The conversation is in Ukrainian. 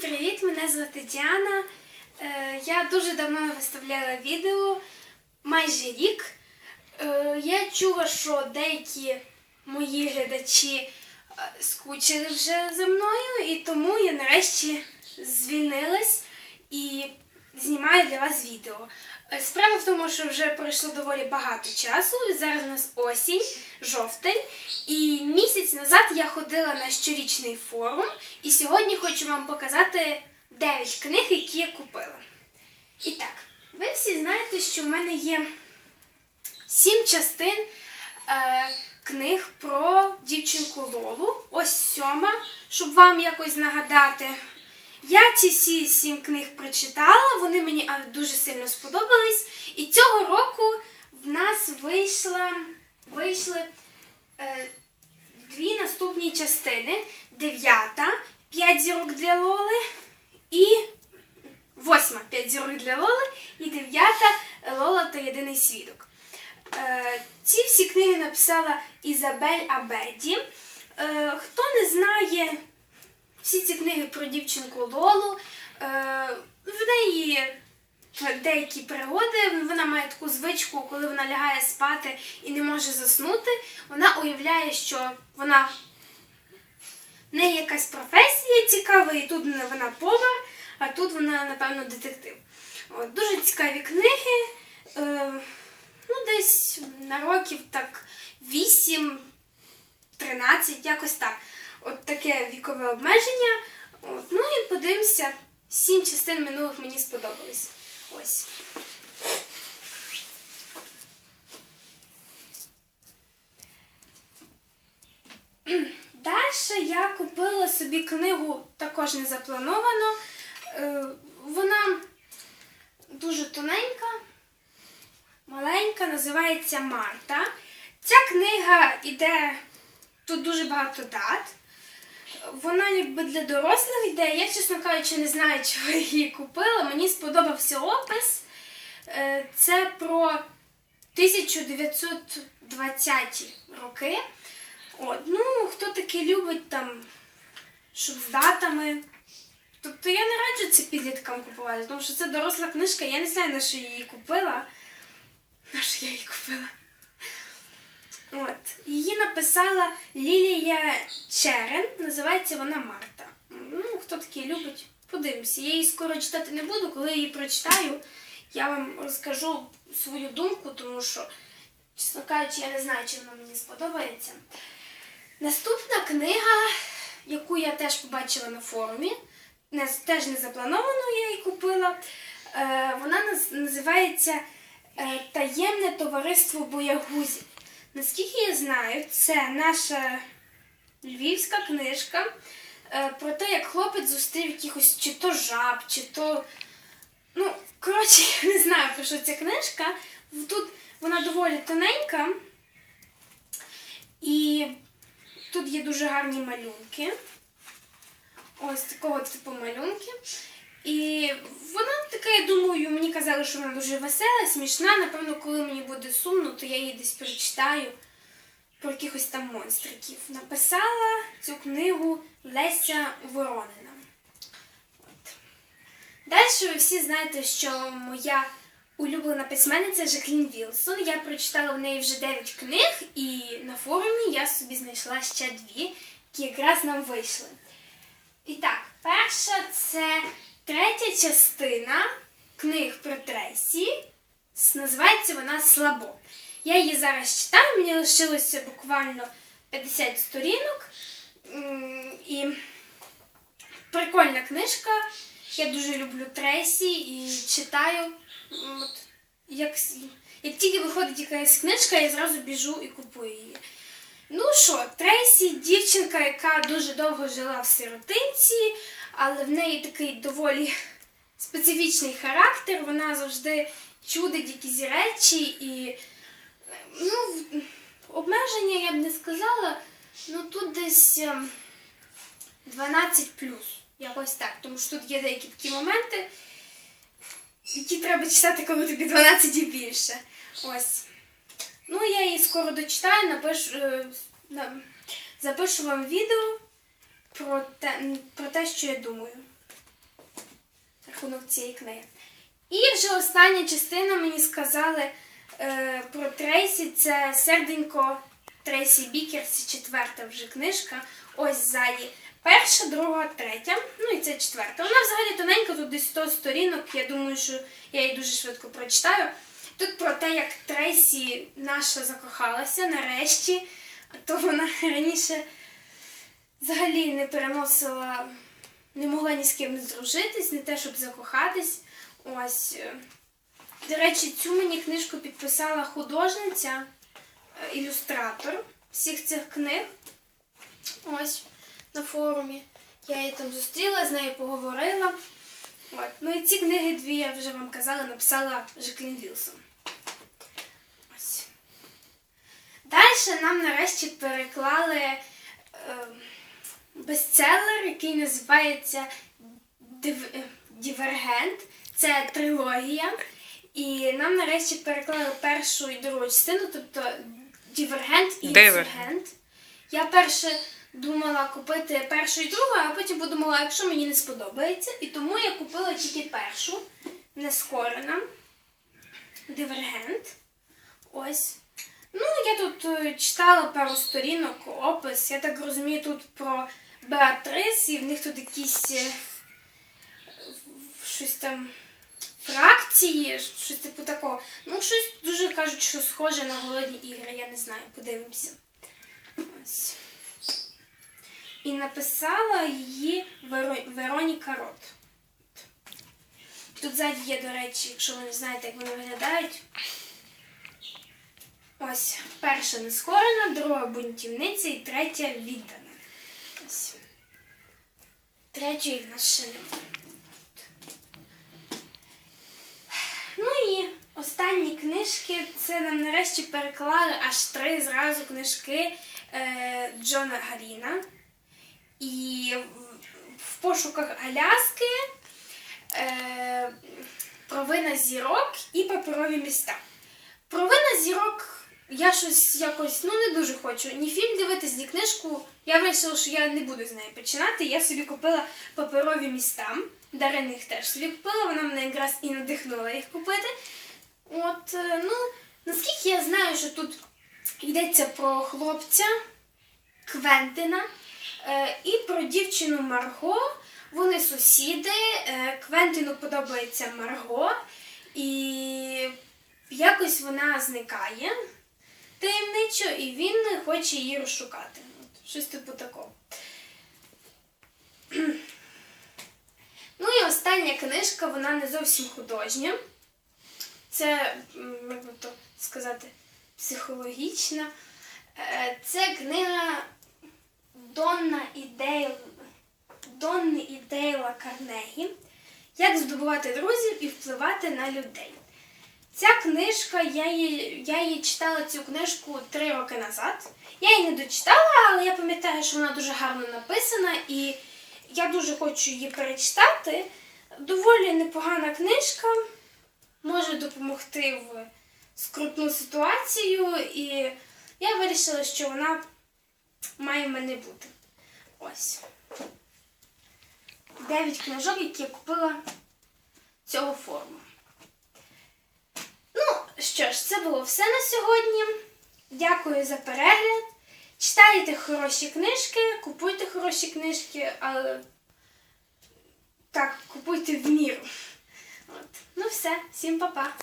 привіт! Мене звати Діана. Е, Я дуже давно виставляла відео, майже рік. Е, Я чула, що деякі мої глядачі е, скучили вже за мною, і тому я нарешті звільнилась і знімаю для вас відео. Е, Справа в тому, що вже пройшло доволі багато часу. Зараз у нас осінь, жовтень. І місяць назад я ходила на щорічний форум, і сьогодні хочу вам показати 9 книг, які я купила. І так, ви всі знаєте, що в мене є 7 частин е, книг про дівчинку Лолу. Ось сьома, щоб вам якось нагадати. Я ці всі сім книг прочитала, вони мені дуже сильно сподобались. І цього року в нас вийшла, вийшли е, дві наступні частини: дев'ята, п'ять зірок для Лоли і восьма п'ять зірок для Лоли і дев'ята Лола та єдиний свідок. Е, ці всі книги написала Ізабель Абеді. Е, хто не знає всі ці книги про дівчинку Лолу, е, в неї деякі пригоди. Вона має таку звичку, коли вона лягає спати і не може заснути. Вона уявляє, що вона в неї якась професія цікава, і тут вона повар, а тут вона, напевно, детектив. От, дуже цікаві книги. Е, ну, десь на років так 8, 13, якось так. От таке вікове обмеження. От, ну і подивимося, сім частин минулих мені сподобались. Ось. Далі я купила собі книгу також не заплановано. Е, Вона дуже тоненька, маленька, називається Марта. Ця книга іде, тут дуже багато дат. Вона якби для дорослих йде. Я, чесно кажучи, не знаю, чого я її купила. Мені сподобався опис. Е, Це про 1920 роки. От, ну, хто таки любить там, щоб з датами. Тобто я не раджу це підліткам купувати, тому що це доросла книжка, я не знаю, на що я її купила. На що я її купила? От. Її написала Лілія Черен, називається вона Марта. Ну, хто такі любить, подивимося. Я її скоро читати не буду, коли її прочитаю, я вам розкажу свою думку, тому що, чесно кажучи, я не знаю, чи вона мені сподобається. Наступна книга, яку я теж побачила на форумі, теж не заплановано, я її купила. Е, вона називається е, Таємне товариство боягузів. Наскільки я знаю, це наша львівська книжка е, про те, як хлопець зустрів якихось чи то жаб, чи то. Ну, коротше, я не знаю, про що ця книжка. Тут вона доволі тоненька. І тут є дуже гарні малюнки. Ось такого типу малюнки. І вона така, я думаю, мені казали, що вона дуже весела, смішна. Напевно, коли мені буде сумно, то я її десь прочитаю про якихось там монстриків. Написала цю книгу Леся Воронина. От. Далі ви всі знаєте, що моя улюблена письменниця Жаклін Вілсон. Я прочитала в неї вже 9 книг, і на форумі я собі знайшла ще дві, які якраз нам вийшли. І так, перша це третя частина книг про Тресі. Називається вона Слабо. Я її зараз читаю, мені лишилося буквально 50 сторінок. І прикольна книжка. Я дуже люблю Тресі і читаю. От, як, як тільки виходить якась книжка, я зразу біжу і купую її. Ну що, Трейсі дівчинка, яка дуже довго жила в сиротинці, але в неї такий доволі специфічний характер. Вона завжди чудить якісь речі і ну, обмеження я б не сказала. Ну тут десь ем, 12 якось так. Тому що тут є деякі такі моменти, які треба читати, коли тобі 12 і більше. Ось. Ну, я її скоро дочитаю, напишу, е, запишу вам відео про те, про те, що я думаю. рахунок цієї книги. І вже остання частина мені сказали е, про Трейсі. Це серденько Трейсі це четверта вже книжка. Ось ззаді. Перша, друга, третя. Ну і це четверта. Вона взагалі тоненька, тут десь 100 сторінок. Я думаю, що я її дуже швидко прочитаю. Тут про те, як Трейсі наша закохалася нарешті, то вона раніше взагалі не переносила, не могла ні з ким не здружитись, не те, щоб закохатись. Ось. е, До речі, цю мені книжку підписала художниця, е, ілюстратор всіх цих книг. Ось на форумі. Я її там зустріла, з нею поговорила. От. Ну і ці книги дві, я вже вам казала, написала Жаклін Вілсон. Ось. Далі нам нарешті переклали е, бестселер, який називається Див- е, Дівергент. Це трилогія. І нам нарешті переклали першу і другу частину, тобто Дівергент і Дивергент. Я перше думала купити першу і другу, а потім подумала, якщо мені не сподобається. І тому я купила тільки першу, нескорена. Дивергент. Ось. Ну, я тут е, читала пару сторінок, опис. Я так розумію, тут про Беатрис, і в них тут якісь е, щось там фракції, щось типу такого. Ну, щось дуже кажуть, що схоже на голодні ігри, я не знаю, подивимося. Ось. І написала її Веро- Вероніка Рот. Тут ззаді є, до речі, якщо ви не знаєте, як вони виглядають. Ось перша нескорена, друга бунтівниця і третя віддана. Ось. Третьої в нас. Ну і останні книжки це нам нарешті переклали аж три зразу книжки е, Джона Гаріна. І в пошуках Аляски е, провина зірок і паперові міста. Провина зірок я щось якось ну не дуже хочу. Ні фільм дивитись, ні книжку. Я вирішила, що я не буду з неї починати. Я собі купила паперові міста. Дарина їх теж собі купила, вона мене якраз і надихнула їх купити. От, е, ну, наскільки я знаю, що тут йдеться про хлопця Квентина е, і про дівчину Марго. Вони сусіди. Е, Квентину подобається Марго, і якось вона зникає таємничо, і він хоче її розшукати. Щось типу такого. Ну і остання книжка, вона не зовсім художня. Це, як би то сказати, психологічна. Е, Це книга Донна і Дейл, Донни і Дейла Карнегі. Як здобувати друзів і впливати на людей. Ця книжка, я її, я її читала цю книжку три роки назад. Я її не дочитала, але я пам'ятаю, що вона дуже гарно написана, і я дуже хочу її перечитати. Доволі непогана книжка, може допомогти в скрутну ситуацію, і я вирішила, що вона має в мене бути. Ось. Дев'ять книжок, які я купила цього форуму. Що ж, це було все на сьогодні. Дякую за перегляд. Читайте хороші книжки, купуйте хороші книжки, але так, купуйте в міру. От. Ну все, всім па-па.